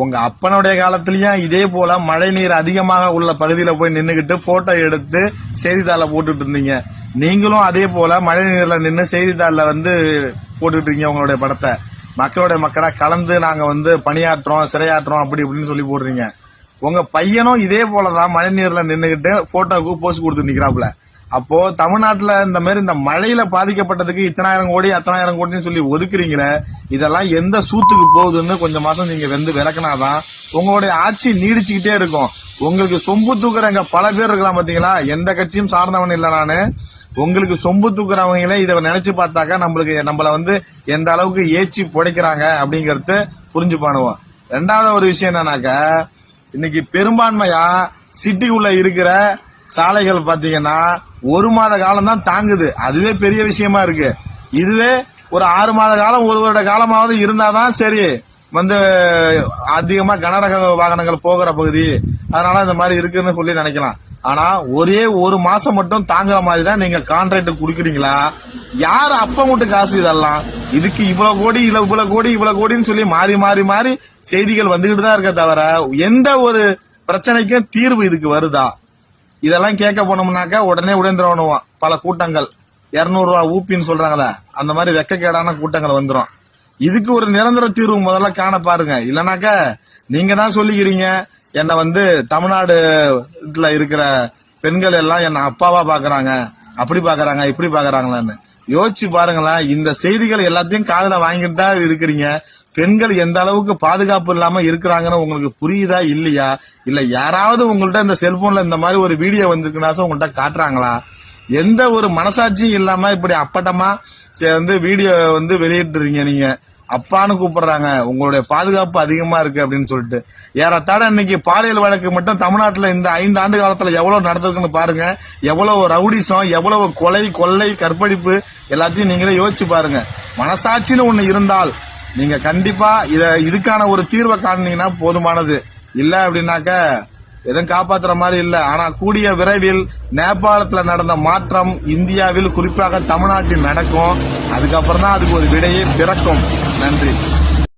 உங்க அப்பனுடைய காலத்திலயும் இதே போல மழை நீர் அதிகமாக உள்ள பகுதியில போய் நின்றுக்கிட்டு போட்டோ எடுத்து செய்தித்தாள போட்டுட்டு இருந்தீங்க. நீங்களும் அதே போல மழை நீர்ல நின்று செய்தித்தாளில் வந்து போட்டுட்டு இருக்கீங்க உங்களுடைய படத்தை. மக்களுடைய மக்களா கலந்து நாங்க வந்து பணியாற்றுறோம் சிறையாற்றோம் அப்படி இப்படின்னு சொல்லி போடுறீங்க. உங்க பையனும் இதே போலதான் மழை நீர்ல நின்றுகிட்டு போட்டோவுக்கு போஸ்ட் கொடுத்து நிக்கிறாப்புல. அப்போ தமிழ்நாட்டில் இந்த மாதிரி இந்த மழையில பாதிக்கப்பட்டதுக்கு இத்தனாயிரம் கோடி அத்தனாயிரம் கோடின்னு சொல்லி ஒதுக்குறீங்களே இதெல்லாம் எந்த சூத்துக்கு போகுதுன்னு கொஞ்சம் மாசம் நீங்க வந்து விளக்குனாதான் உங்களுடைய ஆட்சி நீடிச்சுக்கிட்டே இருக்கும். உங்களுக்கு சொம்பு தூக்குறவங்க பல பேர் இருக்கலாம் பாத்தீங்களா? எந்த கட்சியும் சார்ந்தவன் இல்லை நானு. உங்களுக்கு சொம்பு தூக்குறவங்களே இதை நினைச்சு பார்த்தாக்கா நம்மளுக்கு நம்மள வந்து எந்த அளவுக்கு ஏச்சி புடைக்கிறாங்க அப்படிங்கறது புரிஞ்சு பண்ணுவோம் ரெண்டாவது ஒரு விஷயம் என்னன்னாக்கா இன்னைக்கு பெரும்பான்மையா சிட்டிக்குள்ள இருக்கிற சாலைகள் பார்த்தீங்கன்னா ஒரு மாத காலம் தான் தாங்குது. அதுவே பெரிய விஷயமா இருக்கு. இதுவே ஒரு ஆறு மாத காலம் ஒரு வருட காலமாவது இருந்தாதான் சரி. வந்து அதிகமா கனரக வாகனங்கள் போகிற பகுதி அதனால இந்த மாதிரி இருக்குன்னு சொல்லி நினைக்கலாம். ஆனா ஒரே ஒரு மாசம் மட்டும் தாங்குற மாதிரி தான் நீங்க கான்ட்ராக்ட் குடுக்குறீங்களா? யார் அப்ப மட்டும் காசு இதெல்லாம்? இதுக்கு இவ்வளவு கோடி இல்ல இவ்வளவு கோடி இவ்வளவு கோடின்னு சொல்லி மாறி மாறி மாறி செய்திகள் வந்துகிட்டு தான் இருக்க தவிர எந்த ஒரு பிரச்சனைக்கும் தீர்வு இதுக்கு வருதா? இதெல்லாம் கேட்க போனோம்னாக்கா உடனே உடந்துருவணுவோம் பல கூட்டங்கள். இரநூறுவா ஊப்பின்னு சொல்றாங்களே அந்த மாதிரி வெக்கக்கேடான கூட்டங்கள் வந்துடும் இதுக்கு ஒரு நிரந்தர தீர்வு முதல்ல காண பாருங்க. இல்லைனாக்கா நீங்க தான் சொல்லிக்கிறீங்க என்னை வந்து தமிழ்நாடுல இருக்கிற பெண்கள் எல்லாம் என்ன அப்பாவா பாக்குறாங்க அப்படி பாக்குறாங்க இப்படி பாக்குறாங்களான்னு. யோசிச்சு பாருங்களேன் இந்த செய்திகள் எல்லாத்தையும் காதல வாங்கிட்டு தான் இருக்கிறீங்க. பெண்கள் எந்த அளவுக்கு பாதுகாப்பு இல்லாம இருக்கிறாங்கன்னு உங்களுக்கு புரியுதா இல்லையா? இல்ல யாராவது உங்கள்ட்ட இந்த செல்போன்ல இந்த மாதிரி ஒரு வீடியோ வந்திருக்குனாச்சும் உங்கள்ட்ட காட்டுறாங்களா? எந்த ஒரு மனசாட்சியும் இல்லாம இப்படி அப்பட்டமா சே- வந்து வீடியோ வந்து வெளியிட்டுறீங்க நீங்க. அப்பான்னு கூப்பிடுறாங்க. உங்களுடைய பாதுகாப்பு அதிகமா இருக்கு அப்படின்னு சொல்லிட்டு. ஏறத்தாழ இன்னைக்கு பாலியல் வழக்கு மட்டும் தமிழ்நாட்டுல இந்த ஐந்து ஆண்டு காலத்துல எவ்வளவு நடந்திருக்குன்னு பாருங்க. எவ்வளவு ரவுடிசம் எவ்வளவு கொலை கொள்ளை கற்பழிப்பு எல்லாத்தையும் நீங்களே யோசிச்சு பாருங்க. மனசாட்சின்னு ஒண்ணு இருந்தால் நீங்க கண்டிப்பா இத இதுக்கான ஒரு தீர்வை காணுனீங்கன்னா போதுமானது. இல்ல அப்படின்னாக்க எதுவும் காப்பாத்துற மாதிரி இல்ல. ஆனா கூடிய விரைவில் நேபாளத்துல நடந்த மாற்றம் இந்தியாவில் குறிப்பாக தமிழ்நாட்டில் நடக்கும். அதுக்கப்புறம் தான் அதுக்கு ஒரு விடையே பிறக்கும். நன்றி.